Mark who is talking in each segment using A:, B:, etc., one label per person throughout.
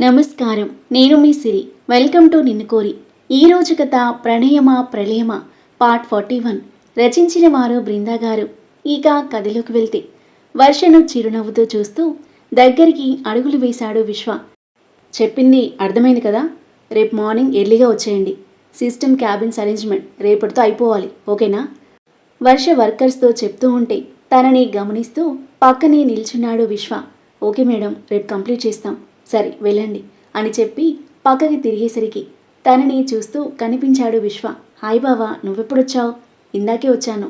A: నమస్కారం. నేను మీ సిరి. Welcome to నిన్ను కోరి. ఈరోజు కథ ప్రణయమా ప్రళయమా? Part forty one. రచించిన వారు బృందా గారు. ఇక కథలోకి వెళ్తే. వర్షను చిరునవ్వుతో చూస్తూ దగ్గరికి అడుగులు వేశాడు విశ్వ. చెప్పింది అర్థమైంది కదా? రేపు మార్నింగ్ ఎర్లీగా వచ్చేయండి. సిస్టమ్ క్యాబిన్స్ అరేంజ్మెంట్ రేపటితో అయిపోవాలి. ఓకేనా? వర్ష వర్కర్స్తో చెప్తూ ఉంటే తనని గమనిస్తూ పక్కనే నిల్చున్నాడు విశ్వ. ఓకే మేడం రేపు కంప్లీట్ చేస్తాం. సరే వెళ్ళండి అని చెప్పి పక్కకి తిరిగేసరికి తనని చూస్తూ కనిపించాడు విశ్వ. హాయ్ బావా నువ్వెప్పుడొచ్చావు? ఇందాకే వచ్చాను.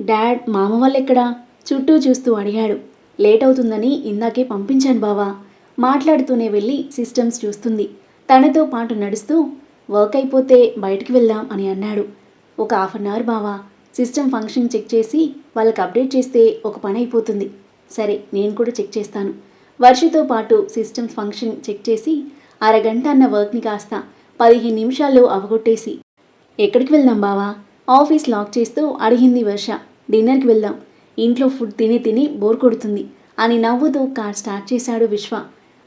A: డాడ్ మామ వాళ్ళెక్కడా? చుట్టూ చూస్తూ అడిగాడు. లేట్ అవుతుందని ఇందాకే పంపించాను బావా. మాట్లాడుతూనే వెళ్ళి సిస్టమ్స్ చూస్తుంది. తనతో పాటు నడుస్తూ వర్క్ అయిపోతే బయటికి వెళ్దాం అని అన్నాడు. ఒక హాఫ్ అన్ అవర్ బావా. సిస్టమ్ ఫంక్షన్ చెక్ చేసి వాళ్ళకి అప్డేట్ చేస్తే ఒక పని అయిపోతుంది. సరే నేను కూడా చెక్ చేస్తాను. వర్షతో పాటు సిస్టమ్స్ ఫంక్షన్ చెక్ చేసి అరగంట అన్న వర్క్ని కాస్త పదిహేను నిమిషాల్లో అవగొట్టేసి ఎక్కడికి వెళ్దాం బావా? ఆఫీస్ లాక్ చేస్తూ అడిగింది వర్ష. డిన్నర్కి వెళ్దాం. ఇంట్లో ఫుడ్ తిని తిని బోర్ కొడుతుంది అని నవ్వుతూ కార్ స్టార్ట్ చేశాడు విశ్వ.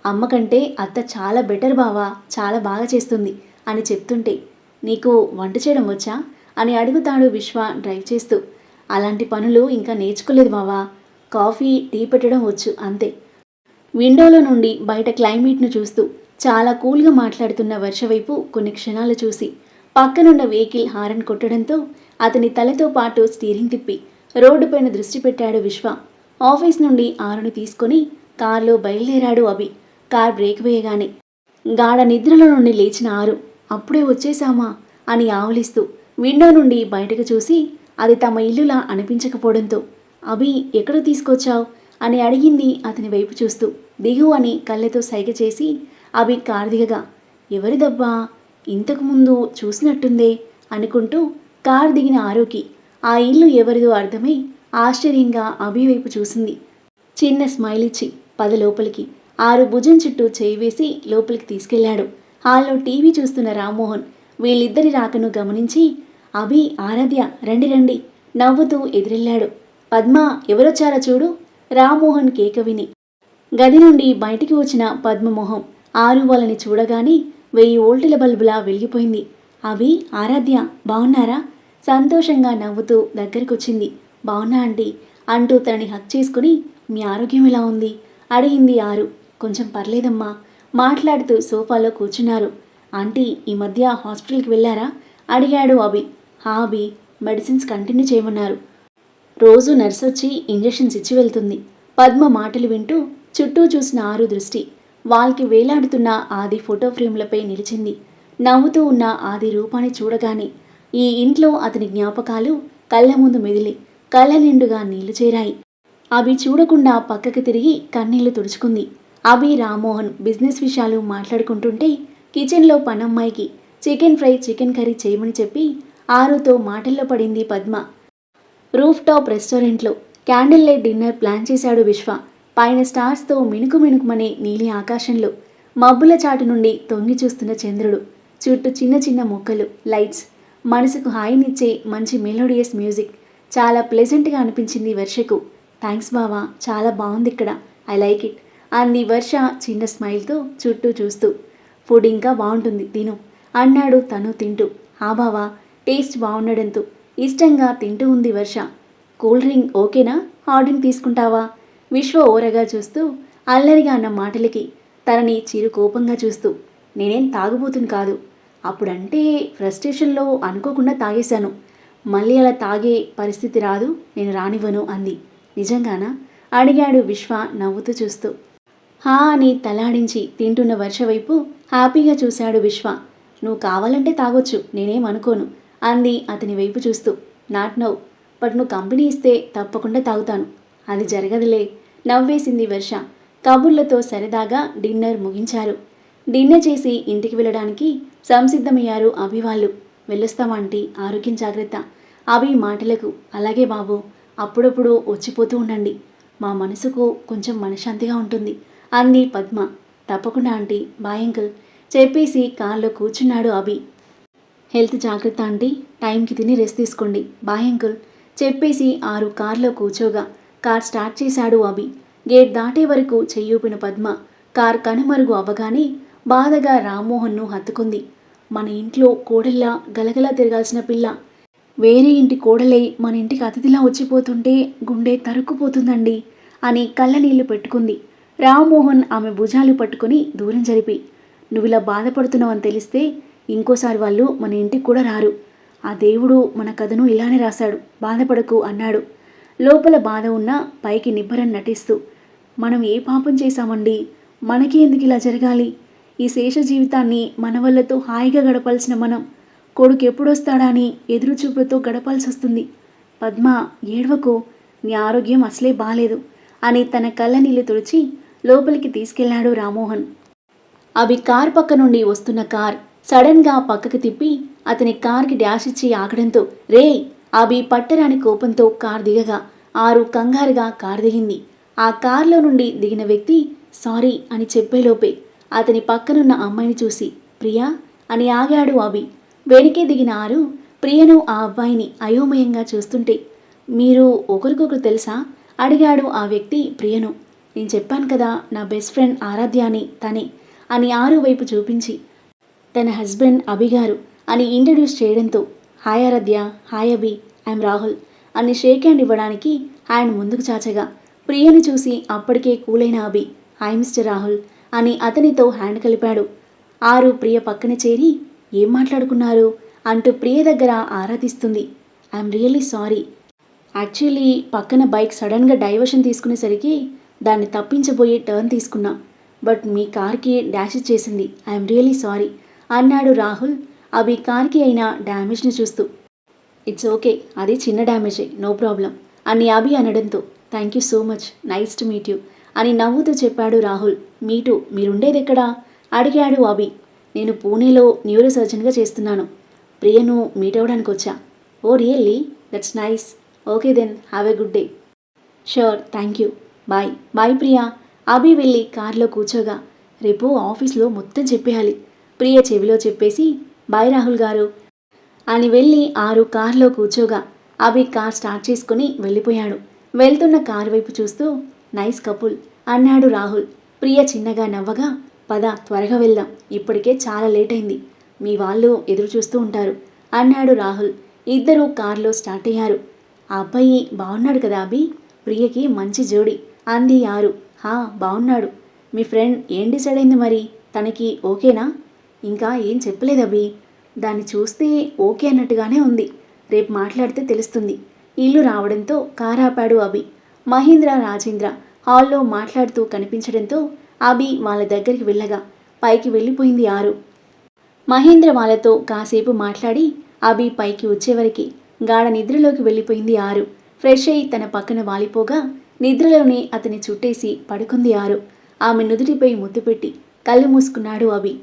A: అమ్మ కంటే అత్త చాలా బెటర్ బావా. చాలా బాగా చేస్తుంది అని చెప్తుంటే నీకు వంట చేయడం వచ్చా? అని అడుగుతాడు విశ్వ డ్రైవ్ చేస్తూ. అలాంటి పనులు ఇంకా నేర్చుకోలేదు బావా. కాఫీ టీ పెట్టడం వచ్చు అంతే. విండోలో నుండి బయట క్లైమేట్ను చూస్తూ చాలా కూల్గా మాట్లాడుతున్న వర్ష వైపు కొన్ని క్షణాలు చూసి పక్కనున్న వెహికల్ హారన్ కొట్టడంతో అతని తలతో పాటు స్టీరింగ్ తిప్పి రోడ్డుపైన దృష్టి పెట్టాడు విశ్వ. ఆఫీస్ నుండి ఆరుని తీసుకొని కారులో బయలుదేరాడు అభి. కార్ బ్రేక్ వేయగానే గాఢ నిద్రలో నుండి లేచిన ఆరు అప్పుడే వచ్చేసామా అని ఆవులిస్తూ విండో నుండి బయటకు చూసి అది తమ ఇల్లులా అనిపించకపోవడంతో అభి ఎక్కడ తీసుకొచ్చావు? అని అడిగింది అతని వైపు చూస్తూ. దిగు అని కళ్ళతో సైగ చేసి అభి కారు దిగగా ఎవరిదబ్బా ఇంతకుముందు చూసినట్టుందే అనుకుంటూ కారు దిగిన ఆరోకి. ఆ ఇల్లు ఎవరిదో అర్థమై ఆశ్చర్యంగా అభి వైపు చూసింది. చిన్న స్మైల్ ఇచ్చి పద లోపలికి. ఆరు భుజం చుట్టూ చేయి వేసి లోపలికి తీసుకెళ్ళాడు. హాల్లో టీవీ చూస్తున్న రామ్మోహన్ వీళ్ళిద్దరి రాకను గమనించి అభి ఆరాధ్య రండి రండి నవ్వుతూ ఎదురెళ్ళాడు. పద్మ ఎవరొచ్చారో చూడు రామ్మోహన్ కేక విని గది నుండి బయటికి వచ్చిన పద్మమోహం ఆరు వాళ్ళని చూడగానే వెయ్యి ఓల్టుల బల్బులా వెలిగిపోయింది. అవి ఆరాధ్య బాగున్నారా సంతోషంగా నవ్వుతూ దగ్గరకొచ్చింది. బాగున్నా అండి అంటూ తనని హక్ చేసుకుని మీ ఆరోగ్యం ఎలా ఉంది? అడిగింది ఆరు. కొంచెం పర్లేదమ్మా. మాట్లాడుతూ సోఫాలో కూర్చున్నారు. ఆంటీ ఈ మధ్య హాస్పిటల్కి వెళ్ళారా? అడిగాడు అభి. హా అభి మెడిసిన్స్ కంటిన్యూ చేయమన్నారు. రోజు నర్స్ వచ్చి ఇంజెక్షన్స్ ఇచ్చి వెళ్తుంది. పద్మ మాటలు వింటూ చుట్టూ చూసిన ఆరు దృష్టి. వాళ్ళకి వేలాడుతున్న ఆది ఫోటో ఫ్రేమ్లపై నిలిచింది. నవ్వుతూ ఉన్న ఆది రూపాన్ని చూడగానే ఈ ఇంట్లో అతని జ్ఞాపకాలు కళ్ళ ముందు మెదిలి కళ్ళ నిండుగా నీళ్ళు చేరాయి. అవి చూడకుండా పక్కకి తిరిగి కన్నీళ్ళు తుడుచుకుంది. అభి రామ్మోహన్ బిజినెస్ విషయాలు మాట్లాడుకుంటుంటే కిచెన్లో పనమ్మాయికి చికెన్ ఫ్రై చికెన్ కర్రీ చేయమని చెప్పి ఆరుతో మాటల్లో పడింది పద్మ. రూఫ్ టాప్ రెస్టారెంట్లో క్యాండిల్ లైట్ డిన్నర్ ప్లాన్ చేశాడు విశ్వ. పైన స్టార్స్తో మినుకు మినుకుమనే నీలి ఆకాశంలో. మబ్బుల చాటు నుండి తొంగి చూస్తున్న చంద్రుడు. చుట్టూ చిన్న చిన్న మొక్కలు లైట్స్. మనసుకు హాయినిచ్చే మంచి మెలోడియస్ మ్యూజిక్. చాలా ప్లెజెంట్గా అనిపించింది వర్షకు. థ్యాంక్స్ బావా చాలా బాగుంది ఇక్కడ. ఐ లైక్ ఇట్ అంది వర్ష చిన్న స్మైల్తో చుట్టూ చూస్తూ. ఫుడ్ ఇంకా బాగుంటుంది తిను అన్నాడు తను తింటూ. ఆ బావా టేస్ట్ బాగుండడంతో. ఇష్టంగా తింటూ ఉంది వర్ష. కూల్ డ్రింక్ ఓకేనా? హాట్ డ్రింక్ తీసుకుంటావా? విశ్వ ఓరగా చూస్తూ అల్లరిగా అన్న మాటలకి తనని చిరు కోపంగా చూస్తూ నేనేం తాగుబోతుంది కాదు. అప్పుడంటే ఫ్రస్ట్రేషన్లో అనుకోకుండా తాగేశాను. మళ్ళీ అలా తాగే పరిస్థితి రాదు నేను రానివ్వను అంది. నిజంగానా? అడిగాడు విశ్వ నవ్వుతూ చూస్తూ. హా అని తలాడించి తింటున్న వర్ష వైపు హ్యాపీగా చూశాడు విశ్వ. నువ్వు కావాలంటే తాగొచ్చు నేనేం అనుకోను. అంది అతని వైపు చూస్తూ. నాట్ నవ్ బట్ నువ్వు కంపెనీ ఇస్తే తప్పకుండా తాగుతాను. అది జరగదులే నవ్వేసింది వర్ష. కబుర్లతో సరదాగా డిన్నర్ ముగించారు. డిన్నర్ చేసి ఇంటికి వెళ్ళడానికి సంసిద్ధమయ్యారు అభి వాళ్ళు. వెళ్ళొస్తామంటీ ఆరోగ్యం జాగ్రత్త. అభి మాటలకు అలాగే బాబు అప్పుడప్పుడు వచ్చిపోతూ ఉండండి. మా మనసుకు కొంచెం మనశ్శాంతిగా ఉంటుంది అంది పద్మ. తప్పకుండా ఆంటీ బాయ్ అంకుల్ చెప్పేసి కార్లో కూర్చున్నాడు అభి. హెల్త్ జాగ్రత్త ఆంటీ టైంకి తిని రెస్ట్ తీసుకోండి. Bye uncle. చెప్పేసి ఆరు కార్లో కూర్చోగా. కార్ స్టార్ట్ చేశాడు అభి. గేట్ దాటే వరకు చెయ్యూపిన పద్మ. కార్ కనుమరుగు అవ్వగానే బాధగా రామ్మోహన్ను హత్తుకుంది. మన ఇంట్లో కోడల్లా గలగలా తిరగాల్సిన పిల్ల. వేరే ఇంటి కోడలై మన ఇంటికి అతిథిలా వచ్చిపోతుంటే గుండె తరుక్కుపోతుందండి అని కళ్ళనీళ్ళు పెట్టుకుంది. రామ్మోహన్ ఆమె భుజాలు పట్టుకుని దూరం జరిపి నువ్వు ఇలా బాధపడుతున్నావని తెలిస్తే ఇంకోసారి వాళ్ళు మన ఇంటికి కూడా రారు. ఆ దేవుడు మన కథను ఇలానే రాశాడు. బాధపడకు అన్నాడు. లోపల బాధ ఉన్నా పైకి నిబ్బరం నటిస్తూ మనం ఏ పాపం చేశామండి? మనకి ఎందుకు ఇలా జరగాలి? ఈ శేష జీవితాన్ని మన వల్లతో హాయిగా గడపాల్సిన మనం కొడుకు ఎప్పుడొస్తాడా అని ఎదురుచూపులతో గడపాల్సి వస్తుంది. పద్మ ఏడవకు. నీ ఆరోగ్యం అసలే బాలేదు అని తన కళ్ళ నీళ్ళు తుడిచి లోపలికి తీసుకెళ్ళాడు రామ్మోహన్. అవి కార్ పక్క నుండి వస్తున్న కార్. సడన్గా పక్కకు తిప్పి అతని కార్కి డ్యాష్ ఇచ్చి ఆగడంతో రే అభి పట్టరాని కోపంతో కార్ దిగగా. ఆరు కంగారుగా కార్ దిగింది. ఆ కార్లో నుండి దిగిన వ్యక్తి సారీ అని చెప్పేలోపే అతని పక్కనున్న అమ్మాయిని చూసి ప్రియా? అని ఆగాడు అభి. వెనకే దిగిన ఆరు ప్రియను ఆ అబ్బాయిని అయోమయంగా చూస్తుంటే మీరు ఒకరికొకరు తెలుసా? అడిగాడు ఆ వ్యక్తి ప్రియను. నేను చెప్పాను కదా నా బెస్ట్ ఫ్రెండ్ ఆరాధ్య అని తనే అని ఆరు వైపు చూపించి తన హస్బెండ్ అభిగారు అని ఇంట్రడ్యూస్ చేయడంతో hi Aaradhya hi Abhi I'm Rahul అని షేక్ హ్యాండ్ ఇవ్వడానికి ఆయన ముందుకు చాచగా ప్రియని చూసి అప్పటికే కూలైన అభి హాయ్ మిస్టర్ రాహుల్ అని అతనితో హ్యాండ్ కలిపాడు. ఆరు ప్రియ పక్కన చేరి ఏం మాట్లాడుకున్నారు? అంటూ ప్రియ దగ్గర ఆరాధిస్తుంది. I'm really sorry. యాక్చువల్లీ పక్కన బైక్ సడన్గా డైవర్షన్ తీసుకునేసరికి దాన్ని తప్పించబోయి టర్న్ తీసుకున్నా బట్ మీ కార్కి డాష్ చేసింది ఐఎమ్ రియల్లీ సారీ. అన్నాడు రాహుల్. అవి కార్కి అయిన డ్యామేజ్ని చూస్తూ. ఇట్స్ ఓకే అది చిన్న డ్యామేజే నో ప్రాబ్లం అని అభి అనడంతో. Thank you so much nice to meet you అని నవ్వుతూ చెప్పాడు రాహుల్. మీటు మీరుండేది ఎక్కడా అడిగాడు అభి. నేను పూణేలో న్యూరో సర్జన్గా చేస్తున్నాను. ప్రియను మీట్ అవ్వడానికి వచ్చా ఓ really? That's nice. Okay then have a good day. Sure thank you. Bye. Bye Priya. Abhi వెళ్ళి కారులో కూర్చోగా. రేపు ఆఫీస్లో మొత్తం చెప్పేయాలి. ప్రియ చెవిలో చెప్పేసి బాయ్ రాహుల్ గారు. అని వెళ్ళి ఆరు కారులో కూర్చోగా. అభి కార్ స్టార్ట్ చేసుకుని వెళ్ళిపోయాడు. వెళ్తున్న కారు వైపు చూస్తూ నైస్ కపుల్ అన్నాడు రాహుల్. ప్రియ చిన్నగా నవ్వగా పద త్వరగా వెళ్దాం. ఇప్పటికే చాలా లేట్ అయింది. మీ వాళ్ళు ఎదురు చూస్తూ ఉంటారు అన్నాడు రాహుల్. ఇద్దరూ కారులో స్టార్ట్ అయ్యారు. ఆ అబ్బాయి బాగున్నాడు కదా అభి? ప్రియకి మంచి జోడి అంది ఆరు. హా బాగున్నాడు మీ ఫ్రెండ్ ఏం డిసైడ్ అయింది మరి? తనకి ఓకేనా? ఇంకా ఏం చెప్పలేదు అభి. దాన్ని చూస్తే ఓకే అన్నట్టుగానే ఉంది. రేపు మాట్లాడితే తెలుస్తుంది. ఇల్లు రావడంతో కారాపాడు అభి. మహేంద్ర రాజేంద్ర హాల్లో మాట్లాడుతూ కనిపించడంతో అభి వాళ్ళ దగ్గరికి వెళ్ళగా పైకి వెళ్ళిపోయింది ఆరు. మహేంద్ర వాళ్ళతో కాసేపు మాట్లాడి అభి పైకి వచ్చేవరకి గాఢ నిద్రలోకి వెళ్ళిపోయింది ఆరు. ఫ్రెష్ అయి తన పక్కన వాలిపోగా నిద్రలోనే అతని చుట్టేసి పడుకుంది ఆరు. ఆమె నుదుటిపై ముద్దు పెట్టి కళ్ళు మూసుకున్నాడు అభి.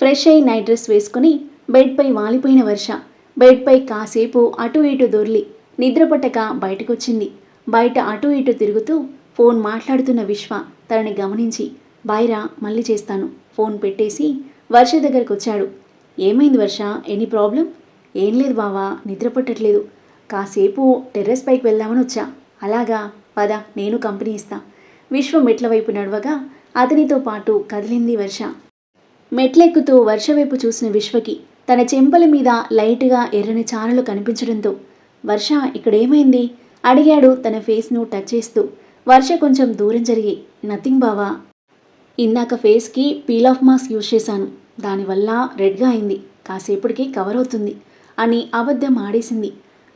A: ఫ్రెష్ అయి నైట్ డ్రెస్ వేసుకుని బెడ్పై వాలిపోయిన వర్ష. బెడ్పై కాసేపు అటు ఇటు దొర్లి నిద్రపట్టక బయటకొచ్చింది. బయట అటు ఇటు తిరుగుతూ ఫోన్ మాట్లాడుతున్న విశ్వ తనని గమనించి బాయ్రా మళ్ళీ చేస్తాను. ఫోన్ పెట్టేసి వర్ష దగ్గరకు వచ్చాడు ఏమైంది వర్ష? Any problem? ఏం లేదు బావా నిద్ర పట్టట్లేదు కాసేపు టెర్రస్ పైకి వెళ్దామని వచ్చా. అలాగా పద నేను కంపెనీ ఇస్తా. విశ్వ మెట్ల వైపు నడవగా అతనితో పాటు కదిలింది వర్ష. మెట్లెక్కుతూ వర్షవైపు చూసిన విశ్వకి తన చెంపల మీద లైట్గా ఎర్రని చారలు కనిపించడంతో వర్ష ఇక్కడేమైంది? అడిగాడు తన ఫేస్ను టచ్ చేస్తూ. వర్ష కొంచెం దూరం జరిగి నథింగ్ బావా. ఇందాక ఫేస్కి పీల్ ఆఫ్ మాస్క్ యూజ్ చేశాను. దానివల్ల రెడ్గా అయింది. కాసేపటికి కవర్ అవుతుంది అని అబద్ధం ఆడేసింది.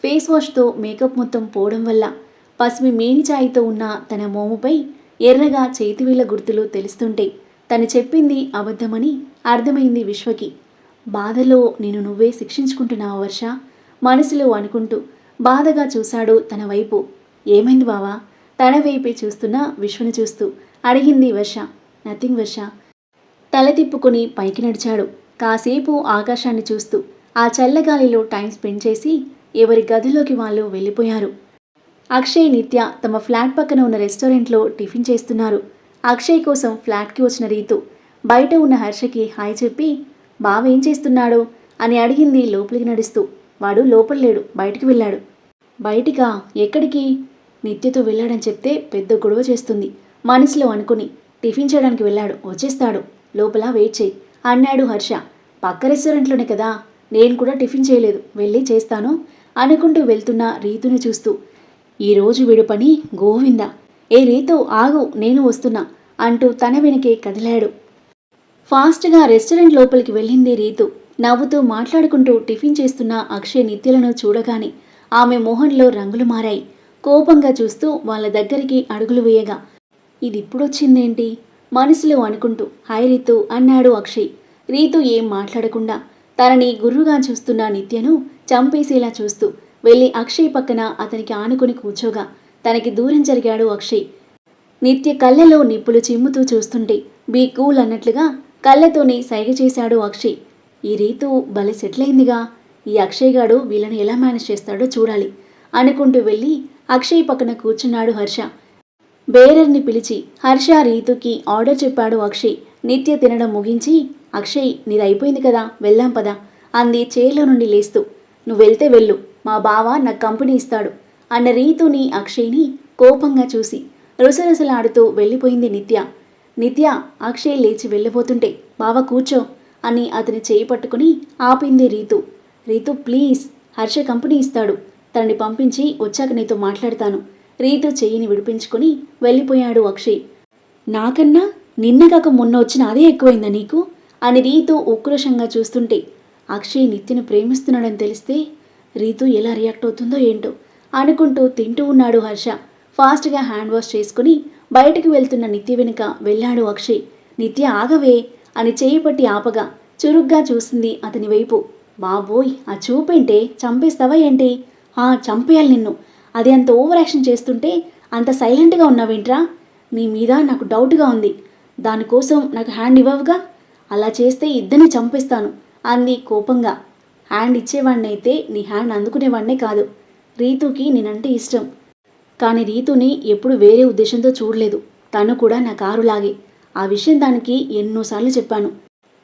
A: ఫేస్ వాష్తో మేకప్ మొత్తం పోవడం వల్ల పసిమి మేనిచాయితో ఉన్న తన మోముపై ఎర్రగా చేతివేళ్ళ గుర్తులు తెలుస్తుంటాయి తను చెప్పింది అబద్ధమని అర్థమైంది విశ్వకి. బాధలో నేను నువ్వే శిక్షించుకుంటున్నావు వర్ష? మనసులో అనుకుంటూ బాధగా చూశాడు తన వైపు. ఏమైంది బావా? తన వైపే చూస్తున్న విశ్వని చూస్తూ అడిగింది వర్ష. నథింగ్ వర్ష. తల తిప్పుకుని పైకి నడిచాడు. కాసేపు ఆకాశాన్ని చూస్తూ ఆ చల్లగాలిలో టైం స్పెండ్ చేసి ఎవరి గదిలోకి వాళ్ళు వెళ్ళిపోయారు. అక్షయ్ నిత్య తమ ఫ్లాట్ పక్కన ఉన్న రెస్టారెంట్లో టిఫిన్ చేస్తున్నారు. అక్షయ్ కోసం ఫ్లాట్కి వచ్చిన రీతు. బయట ఉన్న హర్షకి హాయ్ చెప్పి బావేం చేస్తున్నాడు? అని అడిగింది లోపలికి నడుస్తూ. వాడు లోపల లేడు బయటికి వెళ్ళాడు. బయటికా? ఎక్కడికి? నిత్యతో వెళ్ళాడని చెప్తే పెద్ద గొడవ చేస్తుంది. మనసులో అనుకుని టిఫిన్ చేయడానికి వెళ్ళాడు వచ్చేస్తాడు. లోపల వెయిట్ చేయి. అన్నాడు హర్ష. పక్క రెస్టారెంట్లోనే కదా నేను కూడా టిఫిన్ చేయలేదు వెళ్ళి చేస్తాను అనుకుంటూ వెళ్తున్న రీతుని చూస్తూ. ఈరోజు విడుపని గోవింద? ఏ రీతు ఆగు నేను వస్తున్నా అంటూ తన వెనకే కదిలాడు. ఫాస్ట్గా రెస్టారెంట్ లోపలికి వెళ్ళింది రీతు. నవ్వుతూ మాట్లాడుకుంటూ టిఫిన్ చేస్తున్న అక్షయ్ నిత్యలను చూడగానే ఆమె మొహంలో రంగులు మారాయి. కోపంగా చూస్తూ వాళ్ళ దగ్గరికి అడుగులు వేయగా ఇది ఇప్పుడొచ్చిందేంటి మనసులో అనుకుంటూ హాయ్ రీతు అన్నాడు అక్షయ్. రీతు ఏం మాట్లాడకుండా తనని గుర్రుగా చూస్తున్న నిత్యను చంపేసేలా చూస్తూ వెళ్ళి అక్షయ్ పక్కన అతనికి ఆనుకుని కూర్చోగా తనకి దూరం జరిగాడు అక్షయ్. నిత్య కళ్ళలో నిప్పులు చిమ్ముతూ చూస్తుంటే బీ కూల్ అన్నట్లుగా కళ్ళతోనే సైగ చేశాడు అక్షయ్. ఈ రీతు భలే సెటిల్ అయిందిగా. ఈ అక్షయ్ గాడు వీళ్ళని ఎలా మేనేజ్ చేస్తాడో చూడాలి అనుకుంటూ వెళ్ళి అక్షయ్ పక్కన కూర్చున్నాడు హర్ష. బేరర్ని పిలిచి హర్ష రీతుకి ఆర్డర్ చెప్పాడు అక్షయ్. నిత్య తినడం ముగించి అక్షయ్ నీది అయిపోయింది కదా వెళ్దాం పదా అంది చైర్లో నుండి లేస్తూ. నువ్వు వెళ్తే వెళ్ళు. మా బావ నాకు కంపెనీ ఇస్తాడు. అన్న రీతుని అక్షయ్ని కోపంగా చూసి రుసరుసలాడుతూ వెళ్ళిపోయింది నిత్య. నిత్య అక్షయ్ లేచి వెళ్ళిపోతుంటే బావ కూర్చో అని అతని చేయి పట్టుకుని ఆపింది రీతు. రీతు ప్లీజ్ హర్ష కంపెనీ ఇస్తాడు. తనని పంపించి వచ్చాక నీతో మాట్లాడతాను. రీతు చెయ్యిని విడిపించుకుని వెళ్ళిపోయాడు అక్షయ్. నాకన్నా నిన్న కాక మొన్న వచ్చిన అదే ఎక్కువైందా నీకు? అని రీతు ఉక్రోషంగా చూస్తుంటే అక్షయ్ నిత్యను ప్రేమిస్తున్నాడని తెలిస్తే రీతు ఎలా రియాక్ట్ అవుతుందో ఏంటో. అనుకుంటూ తింటూ ఉన్నాడు హర్ష. ఫాస్ట్గా హ్యాండ్ వాష్ చేసుకుని బయటకు వెళ్తున్న నిత్య వెనుక వెళ్ళాడు అక్షయ్. నిత్య ఆగవే అని చేయి పట్టి ఆపగా చురుగ్గా చూసింది అతని వైపు. బాబోయ్ ఆ చూపేంటే? చంపేస్తావా ఏంటి? ఆ చంపేయాలి నిన్ను. అది అంత ఓవర్ యాక్షన్ చేస్తుంటే అంత సైలెంట్గా ఉన్నావేంట్రా? నీ మీద నాకు డౌట్గా ఉంది. దానికోసం నాకు హ్యాండ్ ఇవ్వవుగా? అలా చేస్తే ఇద్దరిని చంపేస్తాను అంది కోపంగా. హ్యాండ్ ఇచ్చేవాడినైతే నీ హ్యాండ్ అందుకునేవాడినే కాదు. రీతుకి నేనంటే ఇష్టం. కానీ రీతుని ఎప్పుడు వేరే ఉద్దేశంతో చూడలేదు. తను కూడా నా కారులాగే. ఆ విషయం దానికి ఎన్నోసార్లు చెప్పాను.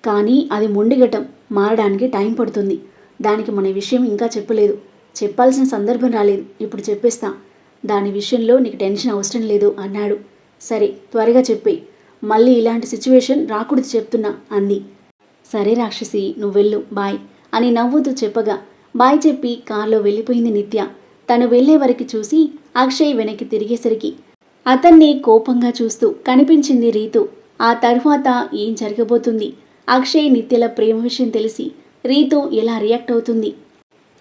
A: కానీ అది మొండిగటం మారడానికి టైం పడుతుంది. దానికి మన విషయం ఇంకా చెప్పలేదు. చెప్పాల్సిన సందర్భం రాలేదు. ఇప్పుడు చెప్పేస్తా. దాని విషయంలో నీకు టెన్షన్ అవసరం లేదు అన్నాడు. సరే త్వరగా చెప్పే మళ్ళీ ఇలాంటి సిచ్యువేషన్ రాకూడదు చెప్తున్నా అంది. సరే రాక్షసి నువ్వు వెళ్ళు. బాయ్ అని నవ్వుతూ చెప్పగా బాయ్ చెప్పి కారులో వెళ్ళిపోయింది నిత్య. తను వెళ్ళే వరకు చూసి అక్షయ్ వెనక్కి తిరిగేసరికి అతన్ని కోపంగా చూస్తూ కనిపించింది రీతు. ఆ తరువాత ఏం జరగబోతుంది? అక్షయ్ నిత్యల ప్రేమ విషయం తెలిసి రీతు ఎలా రియాక్ట్ అవుతుంది?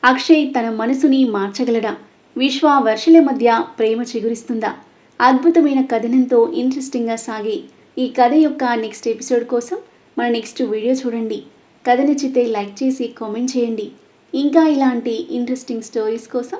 A: అక్షయ్ తన మనసుని మార్చగలడా? విశ్వ వర్షల మధ్య ప్రేమ చిగురిస్తుందా? అద్భుతమైన కథనంతో ఇంట్రెస్టింగ్గా సాగే ఈ కథ యొక్క నెక్స్ట్ ఎపిసోడ్ కోసం మన నెక్స్ట్ వీడియో చూడండి. కథ నచ్చితే లైక్ చేసి కామెంట్ చేయండి. ఇంకా ఇలాంటి ఇంట్రెస్టింగ్ స్టోరీస్ కోసం